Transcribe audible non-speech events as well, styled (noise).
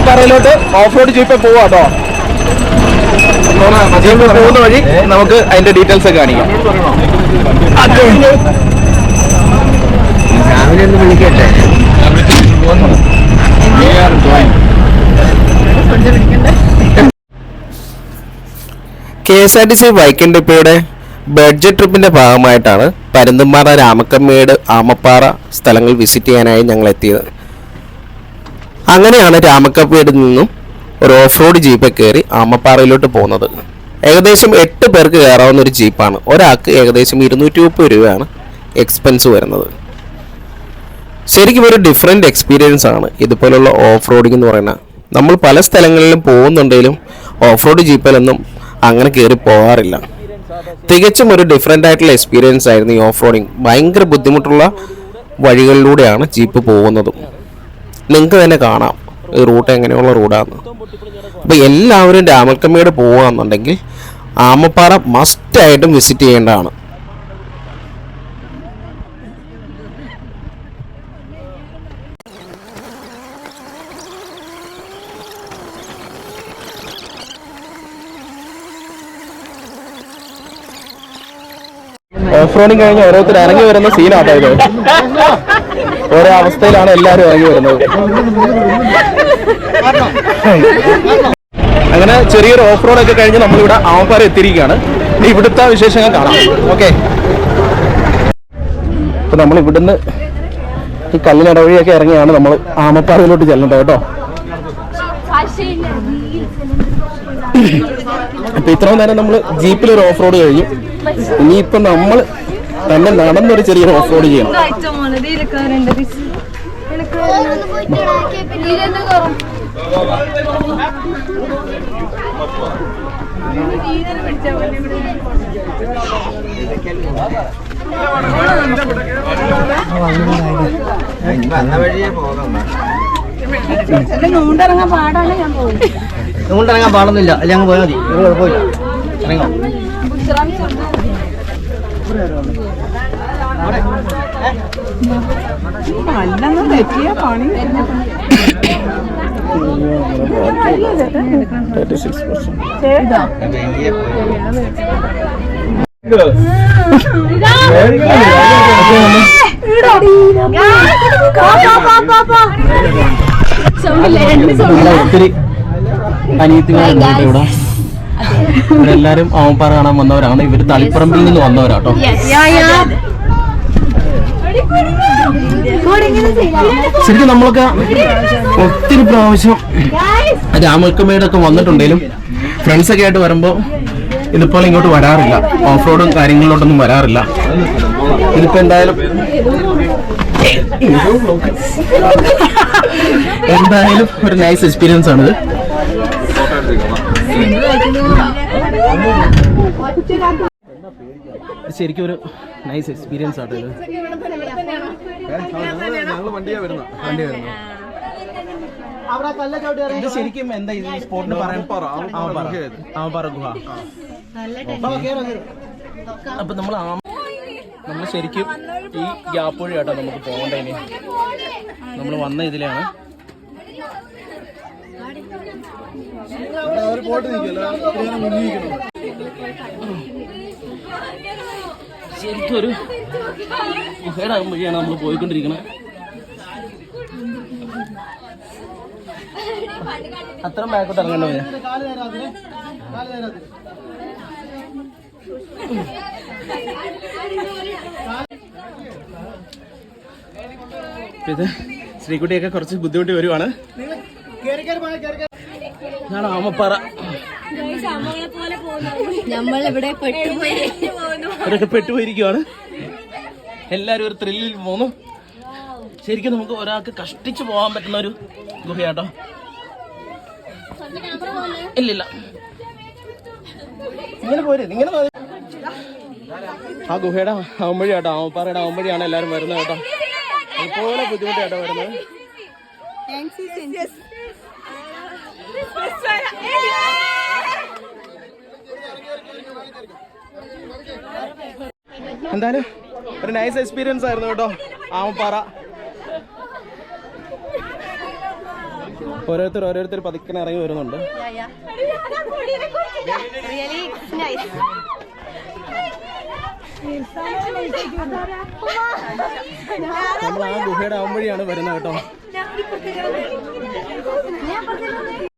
ആമപ്പാറയിലോട്ട് off road jeep പോവാട്ടോ പോകുന്ന വഴി നമുക്ക് അതിന്റെ ഡീറ്റെയിൽസ് ഒക്കെ കാണിക്കാം. രാവിലെ ഒന്ന് വിളിക്കട്ടെ? K S R T C Vaikom ഡിപ്പോയുടെ budget ട്രിപ്പിന്റെ ഭാഗമായിട്ടാണ് പരുന്തുംപാറ രാമക്കമ്മേട് ആമപ്പാറ സ്ഥലങ്ങൾ വിസിറ്റ് ചെയ്യാനായി ഞങ്ങൾ എത്തിയത്. അങ്ങനെയാണ് രാമക്കപ്പേടിൽ നിന്നും ഒരു ഓഫ് റോഡ് ജീപ്പ് കയറി ആമപ്പാറയിലോട്ട് പോകുന്നത്. ഏകദേശം എട്ട് പേർക്ക് കയറാവുന്ന ഒരു ജീപ്പാണ്. ഒരാൾക്ക് ഏകദേശം ഇരുന്നൂറ്റി മുപ്പത് രൂപയാണ് എക്സ്പെൻസ് വരുന്നത്. ശരിക്കും ഒരു ഡിഫറെന്റ് എക്സ്പീരിയൻസ് ആണ് ഇതുപോലുള്ള ഓഫ് റോഡിംഗ് എന്ന് പറയുന്നത്. നമ്മൾ പല സ്ഥലങ്ങളിലും പോകുന്നുണ്ടെങ്കിലും ഓഫ് റോഡ് ജീപ്പിലൊന്നും അങ്ങനെ കയറി പോകാറില്ല. തികച്ചും ഒരു ഡിഫറെന്റ് ആയിട്ടുള്ള എക്സ്പീരിയൻസ് ആയിരുന്നു ഈ ഓഫ് റോഡിങ് ഭയങ്കര ബുദ്ധിമുട്ടുള്ള വഴികളിലൂടെയാണ് ജീപ്പ് പോകുന്നതും. നിങ്ങൾക്ക് തന്നെ കാണാം. ഈ റൂട്ട് എങ്ങനെയുള്ള റൂട്ടാണ് അപ്പോൾ എല്ലാവരും രാമൽക്കമ്മയുടെ പോകുകയാണെന്നുണ്ടെങ്കിൽ ആമപ്പാറ മസ്റ്റായിട്ടും വിസിറ്റ് ചെയ്യേണ്ടതാണ്. ഓഫ് റോഡിങ് കഴിഞ്ഞ് ഓരോരുത്തർ ഇറങ്ങി വരുന്ന സീനാട്ടോ ഇത്. (laughs) ഓരോ അവസ്ഥയിലാണ് എല്ലാവരും ഇറങ്ങി വരുന്നത്. അങ്ങനെ ചെറിയൊരു ഓഫ് റോഡ് ഒക്കെ കഴിഞ്ഞ് നമ്മളിവിടെ ആമപ്പാറ എത്തിയിരിക്കുകയാണ്. ഇവിടുത്തെ വിശേഷങ്ങൾ കാണാം. ഓക്കെ അപ്പൊ നമ്മൾ ഇവിടുന്ന് ഈ കല്ലിനടവഴിയൊക്കെ ഇറങ്ങിയാണ് നമ്മൾ ആമപ്പാറയിലോട്ട് ചെല്ലേണ്ടത് കേട്ടോ. അപ്പൊ ഇത്രയും നേരം നമ്മൾ ജീപ്പിൽ ഒരു ഓഫ് റോഡ് കഴിഞ്ഞു. ഇനിയിപ്പോ നമ്മൾ തന്നെ നടന്നൊരു ചെറിയൊരു ഓഫ് റോഡ് ചെയ്യണം. വന്ന വഴിയെ പോകാം നൂണ്ടിറങ്ങാൻ പാടാണ് ഞാൻ പാടൊന്നുമില്ല അല്ലെ അങ്ങ് പോയാൽ മതി ഒരു കുഴപ്പമില്ല ഇറങ്ങാം അല്ലെന്ന് തെറ്റിയ പണി ഒത്തിരി അനിയത്തിമാരുണ്ട് ഇവിടെ ഇവിടെ എല്ലാരും പറ കാണാൻ വന്നവരാണ് ഇവർ തളിപ്പറമ്പിൽ നിന്ന് വന്നവരാട്ടോ ശരിക്കും നമ്മളൊക്കെ ഒത്തിരി പ്രാവശ്യം രാമൽക്കമ്മയുടെ വന്നിട്ടുണ്ടെങ്കിലും ഫ്രണ്ട്സൊക്കെ ആയിട്ട് വരുമ്പോൾ ഇതിപ്പോൾ ഇങ്ങോട്ട് വരാറില്ല. ഓഫ് റോഡും കാര്യങ്ങളിലോട്ടൊന്നും വരാറില്ല. ഇതിപ്പോ എന്തായാലും എന്തായാലും ഒരു നൈസ് എക്സ്പീരിയൻസ് ആണിത്. ശരിക്കും ഒരു നൈസ് എക്സ്പീരിയൻസ് ആണ് ഇത്. വണ്ടി വരുന്നു ഇത് ശരിക്കും എന്താ ഈ സ്പോട്ടിന് പറയാൻ? ആമപ്പാറ ഗുഹ അപ്പൊ നമ്മൾ നമ്മൾ ശരിക്കും ഈ ഗ്യാപ്പ് വഴി കേട്ടോ നമുക്ക് പോകണ്ടതിന് നമ്മൾ വന്ന ഇതിലാണ് ശരിക്കും ഒരു വഴിയാണ് നമ്മൾ പോയിക്കൊണ്ടിരിക്കുന്നത് അത്ര ബാക്കോട്ട് ഇറങ്ങേണ്ട വരും. ഇത് ശ്രീകുട്ടിയൊക്കെ കുറച്ച് ബുദ്ധിമുട്ടി വരുവാണ്. ഇതാണ് ആമപ്പാറ നമ്മളിവിടെ പെട്ടുപോയി. പെട്ടുപോയിരിക്കുവാണ്. എല്ലാരും ഒരു ത്രില്ലിൽ പോന്നു ശരിക്കും നമുക്ക് ഒരാൾക്ക് കഷ്ടിച്ചു പോകാൻ പറ്റുന്ന ഒരു ഗുഹയാട്ടോ. ഇല്ലില്ല. ഇങ്ങനെ പോരെ ഇങ്ങനെ പോരെ. ആ ഗുഹയുടെ ആവുമ്പഴി കേട്ടോ ആമപ്പാറയുടെ ആവുമ്പഴിയാണ് എല്ലാരും വരുന്നത് കേട്ടോ. അതുപോലെ ബുദ്ധിമുട്ടാട്ടോ വരുന്നത്. എന്തായാലും ഒരു നൈസ് എക്സ്പീരിയൻസ് ആയിരുന്നു കേട്ടോ ആമപ്പാറ. ഓരോരുത്തർ ഓരോരുത്തർ പതുക്കനെ ഇറങ്ങി വരുന്നുണ്ട്. നമ്മൾ ആ ഗുഹയുടെ ആവുമ്പോഴാണ് വരുന്നത് കേട്ടോ.